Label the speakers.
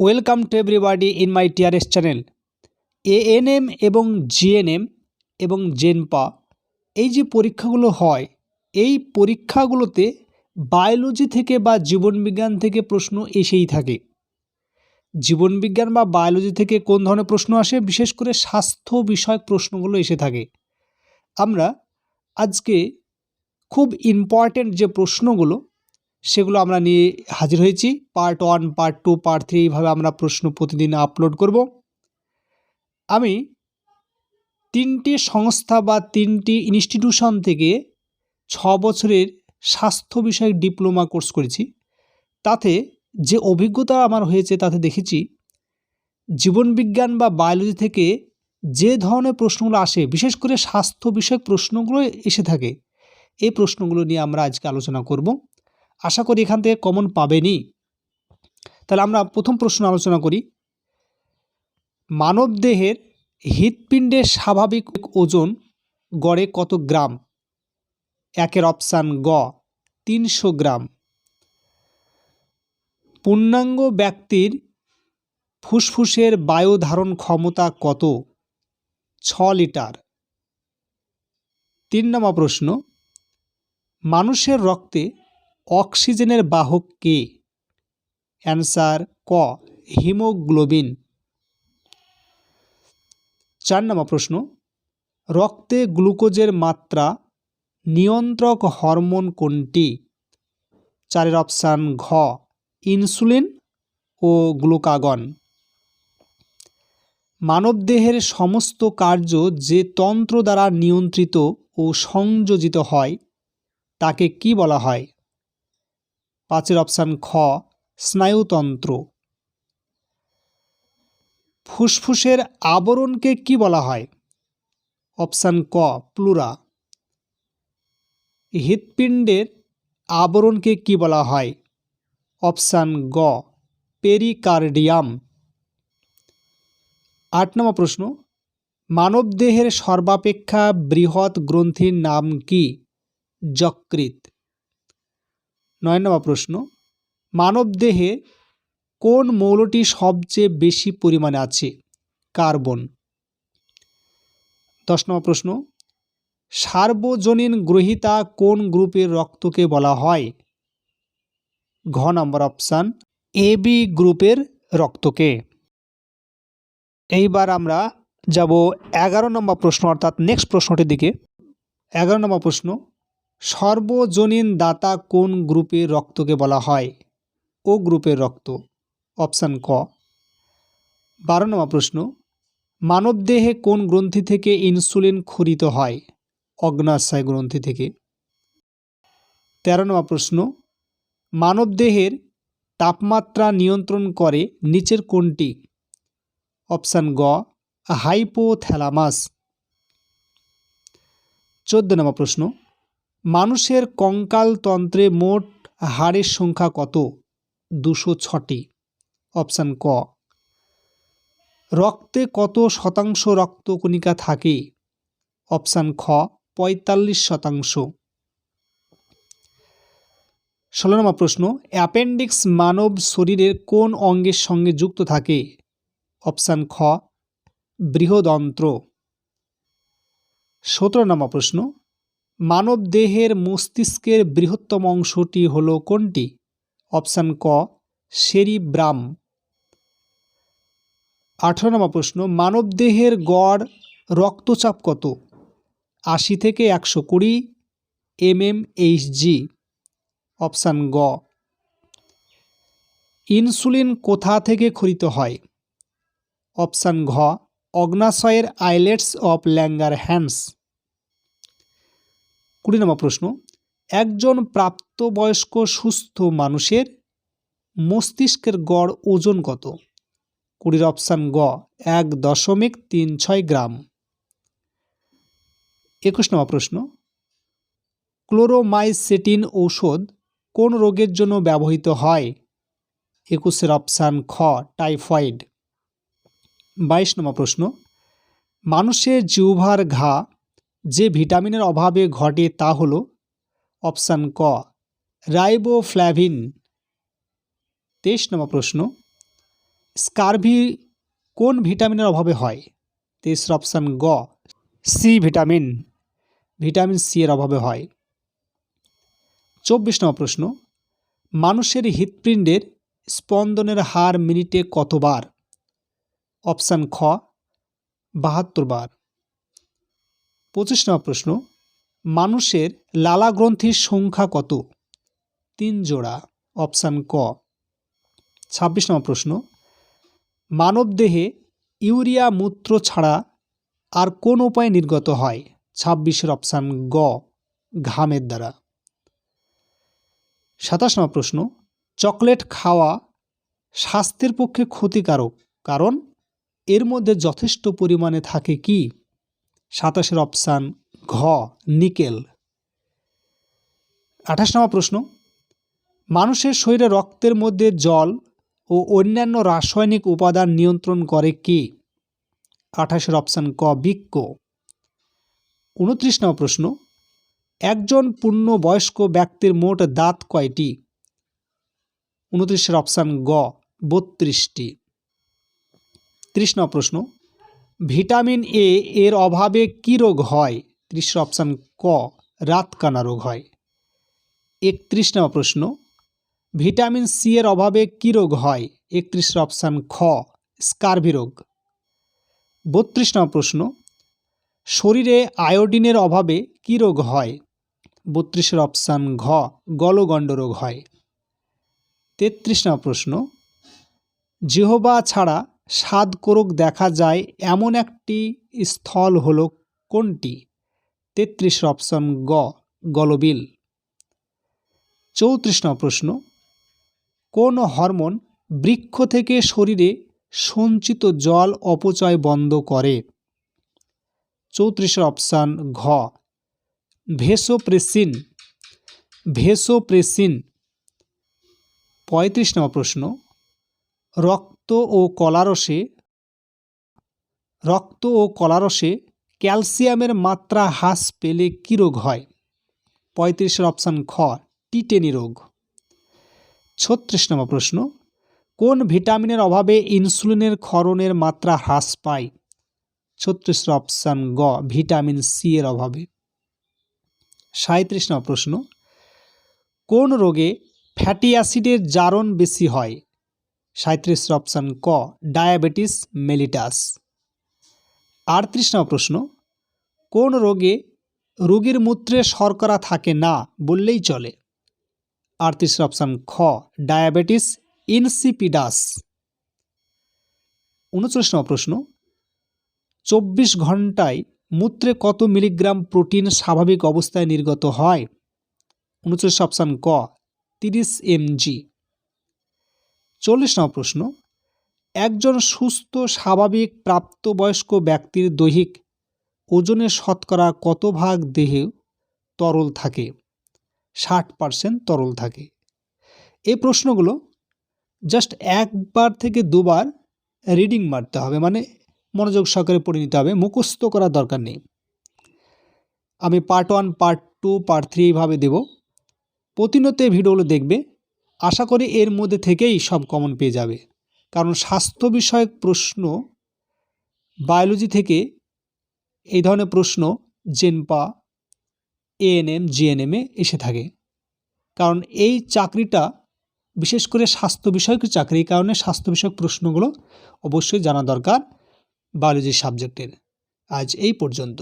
Speaker 1: Welcome to everybody in my TRS channel ANM এবং GNM এবং জেনপা এই যে পরীক্ষাগুলো হয়, এই পরীক্ষাগুলোতে বায়োলজি থেকে বা জীবনবিজ্ঞান থেকে প্রশ্ন এসেই থাকে। জীবনবিজ্ঞান বা বায়োলজি থেকে কোন ধরনের প্রশ্ন আসে? বিশেষ করে স্বাস্থ্য বিষয়ক প্রশ্নগুলো এসে থাকে। আমরা আজকে খুব ইম্পর্ট্যান্ট যে প্রশ্নগুলো সেগুলো আমরা নিয়ে হাজির হয়েছি। Part one part two part three এইভাবে আমরা প্রশ্ন প্রতিদিন আপলোড করব। আমি তিনটি সংস্থা বা তিনটি ইনস্টিটিউশন থেকে ছ বছরের স্বাস্থ্য বিষয়ক ডিপ্লোমা কোর্স করেছি। তাতে যে অভিজ্ঞতা আমার হয়েছে তাতে দেখেছি জীবনবিজ্ঞান বা বায়োলজি থেকে যে ধরনের প্রশ্নগুলো আসে, বিশেষ করে স্বাস্থ্য বিষয়ক প্রশ্নগুলো এসে থাকে, এই প্রশ্নগুলো নিয়ে আমরা আজকে আলোচনা করব। আশা করি এখান থেকে কমন পাবেনই। তাহলে আমরা প্রথম প্রশ্ন আলোচনা করি। মানবদেহের হৃৎপিণ্ডের স্বাভাবিক ওজন গড়ে কত গ্রাম? একের অপশান গ, তিনশো গ্রাম। পূর্ণাঙ্গ ব্যক্তির ফুসফুসের বায়ু ধারণ ক্ষমতা কত? ছ লিটার। তিন নম্বর প্রশ্ন, মানুষের রক্তে অক্সিজেনের বাহক কে? অ্যান্সার ক, হিমোগ্লোবিন। চার নম্বর প্রশ্ন, রক্তে গ্লুকোজের মাত্রা নিয়ন্ত্রক হরমোন কোনটি? চারের অপশান ঘ, ইনসুলিন ও গ্লুকাগন। মানবদেহের সমস্ত কার্য যে তন্ত্র দ্বারা নিয়ন্ত্রিত ও সংযোজিত হয়, তাকে কি বলা হয়? পাঁচের অপশান খ, স্নায়ুতন্ত্র। ফুসফুসের আবরণকে কি বলা হয়? অপশান ক, প্লুরা। হৃৎপিণ্ডের আবরণকে কি বলা হয়? অপশান গ, পেরিকার্ডিয়াম। আট নম্বর প্রশ্ন, মানবদেহের সর্বাপেক্ষা বৃহৎ গ্রন্থির নাম কি? যকৃত নয় নম্বর প্রশ্ন মানবদেহে কোন মৌলটি সবচেয়ে বেশি পরিমাণে আছে? কার্বন। দশ নম্বর প্রশ্ন, সার্বজনীন গ্রহিতা কোন গ্রুপের রক্তকে বলা হয়? ঘ নম্বর অপশান, এ বি গ্রুপের রক্তকে। এইবার আমরা যাব এগারো নম্বর প্রশ্ন, অর্থাৎ নেক্সট প্রশ্নটির দিকে। এগারো নম্বর প্রশ্ন সর্বজনীন দাতা কোন গ্রুপের রক্তকে বলা হয়? ও গ্রুপের রক্ত। অপশান ক। বারো নম্বর প্রশ্ন। মানবদেহে কোন গ্রন্থি থেকে ইনসুলিন খরিত হয়? অগ্নাশয় গ্রন্থি থেকে। তেরো নম্বর প্রশ্ন। মানবদেহের তাপমাত্রা নিয়ন্ত্রণ করে নিচের কোনটি? অপশান গ। হাইপোথ্যালামাস। চোদ্দ নম্বর প্রশ্ন। মানুষের কঙ্কালতন্ত্রে মোট হাড়ের সংখ্যা কত? দুশো ছটি। অপশান ক। রক্তে কত শতাংশ রক্তকণিকা থাকে? অপশান খ, পঁয়তাল্লিশ শতাংশ। ষোলো নম্বর প্রশ্ন, অ্যাপেন্ডিক্স মানব শরীরের কোন অঙ্গের সঙ্গে যুক্ত থাকে? অপশান খ, বৃহদন্ত্র। সতেরো নম্বর প্রশ্ন মানব দেহের মস্তিষ্কের বৃহত্তম অংশটি হল কোনটি? অপশান ক সেরিব্রাম আঠেরো নম্বর প্রশ্ন মানব দেহের গড় রক্তচাপ কত? আশি থেকে একশো কুড়ি এম এম এইচজি অপশান গ, ইনসুলিন কোথা থেকে খরিত হয়? অপশান ঘ, অগ্নাশয়ের আইলেটস অফ ল্যাঙ্গার হ্যান্ডস কুড়ি নম্বর প্রশ্ন, একজন প্রাপ্তবয়স্ক সুস্থ মানুষের মস্তিষ্কের গড় ওজন কত? কুড়ির অপশান গ, এক দশমিক তিন ছয় গ্রাম। একুশ নম্বর প্রশ্ন, ক্লোরোমাইসেটিন ঔষধ কোন রোগের জন্য ব্যবহৃত হয়? একুশের অপশান খ, টাইফয়েড। বাইশ নম্বর প্রশ্ন, মানুষের জিউভার ঘা যে ভিটামিনের অভাবে ঘটে তা হল অপশান ক, রাইবোফ্ল্যাভিন। তেইশ নম্বর প্রশ্ন, স্কারভি কোন ভিটামিনের অভাবে হয়? তেসরা অপশান গ, সি ভিটামিন। ভিটামিন সি এর অভাবে হয়। চব্বিশ নম্বর প্রশ্ন, মানুষের হৃৎপিণ্ডের স্পন্দনের হার মিনিটে কতবার? অপশান খ, বাহাত্তর বার। পঁচিশ নম্বর প্রশ্ন, মানুষের লালা গ্রন্থির সংখ্যা কত? তিন জোড়া, অপশান ক। ছাব্বিশ নম্বর প্রশ্ন মানবদেহে ইউরিয়া মূত্র ছাড়া আর কোন উপায়ে নির্গত হয়? ছাব্বিশের অপশান গ, ঘামের দ্বারা। সাতাশ নম্বর প্রশ্ন, চকলেট খাওয়া স্বাস্থ্যের পক্ষে ক্ষতিকারক, কারণ এর মধ্যে যথেষ্ট পরিমাণে থাকে কি? সাতাশের অপশান ঘ, নিকেল। আঠাশ নম্বর প্রশ্ন। মানুষের শরীরে রক্তের মধ্যে জল ও অন্যান্য রাসায়নিক উপাদান নিয়ন্ত্রণ করে কি? আঠাশের অপশান ক, বৃক্ক। উনত্রিশ নম্বর প্রশ্ন। একজন পূর্ণবয়স্ক ব্যক্তির মোট দাঁত কয়টি? উনত্রিশের অপশান গ, বত্রিশটি। ত্রিশ নম্বর প্রশ্ন। ভিটামিন এ এর অভাবে কী রোগ হয়? ত্রিশের অপশান ক, রাতকানা রোগ হয়। একত্রিশ নম্বর প্রশ্ন, ভিটামিন সি এর অভাবে কী রোগ হয়? একত্রিশ অপশান খ, স্কারভি রোগ। বত্রিশ নম্বর প্রশ্ন, শরীরে আয়োডিনের অভাবে কী রোগ হয়? বত্রিশের অপশান ঘ, গলগণ্ড রোগ হয়। তেত্রিশ নম্বর প্রশ্ন, জিহবা ছাড়া স্বাদ কোরক দেখা যায় এমন একটি স্থল হল কোনটি? তেত্রিশ অপশন গ, গলবিল। চৌত্রিশ নম্বর প্রশ্ন, কোন হরমোন বৃক্ষ থেকে শরীরে সঞ্চিত জল অপচয় বন্ধ করে? চৌত্রিশের অপশান ঘ, ভেসোপ্রেসিন। ভেসোপ্রেসিন। পঁয়ত্রিশ নম্বর প্রশ্ন, রক্ত ও কলারসে রক্ত ও কলারসে ক্যালসিয়ামের মাত্রা হ্রাস পেলে কী রোগ হয়? পঁয়ত্রিশের অপশান খ, টিটেনি রোগ। ছত্রিশ নম্বর প্রশ্ন, কোন ভিটামিনের অভাবে ইনসুলিনের ক্ষরণের মাত্রা হ্রাস পায়? ছত্রিশের অপশান গ, ভিটামিন সি এর অভাবে। সাঁত্রিশ নম্বর প্রশ্ন, কোন রোগে ফ্যাটি অ্যাসিডের জারণ বেশি হয়? সাঁত্রিশ অপশান ক, ডায়াবেটিস মেলিটাস। আটত্রিশ নম্বর প্রশ্ন, কোন রোগে রোগীর মূত্রে শর্করা থাকে না বললেই চলে? আটত্রিশ অপশান খ, ডায়াবেটিস ইনসিপিডাস। উনচল্লিশ নম্বর প্রশ্ন, চব্বিশ ঘন্টায় মূত্রে কত মিলিগ্রাম প্রোটিন স্বাভাবিক অবস্থায় নির্গত হয়? উনচল্লিশ অপশান ক, তিরিশ এমজি। চল্লিশ নম্বর প্রশ্ন, একজন সুস্থ, স্বাভাবিক, প্রাপ্তবয়স্ক ব্যক্তির দৈহিক ওজনের শতকরা কত ভাগ দেহে তরল থাকে? ষাট পার্সেন্ট তরল থাকে। এই প্রশ্নগুলো জাস্ট একবার থেকে দুবার রিডিং মারতে হবে মানে মনোযোগ সহকারে পড়ে নিতে হবে, মুখস্থ করার দরকার নেই। আমি part one part two part three এইভাবে দেব। প্রতিনিয়ত ভিডিওগুলো দেখবে আশা করি এর মধ্যে থেকেই সব কমন পেয়ে যাবে। কারণ স্বাস্থ্য বিষয়ক প্রশ্ন বায়োলজি থেকে এই ধরনের প্রশ্ন জেনপা এএনএম জিএনএমে এসে থাকে। কারণ এই চাকরিটা, বিশেষ করে স্বাস্থ্য বিষয়ক চাকরি এই কারণে স্বাস্থ্য বিষয়ক প্রশ্নগুলো অবশ্যই জানা দরকার বায়োলজি সাবজেক্টের আজ এই পর্যন্ত।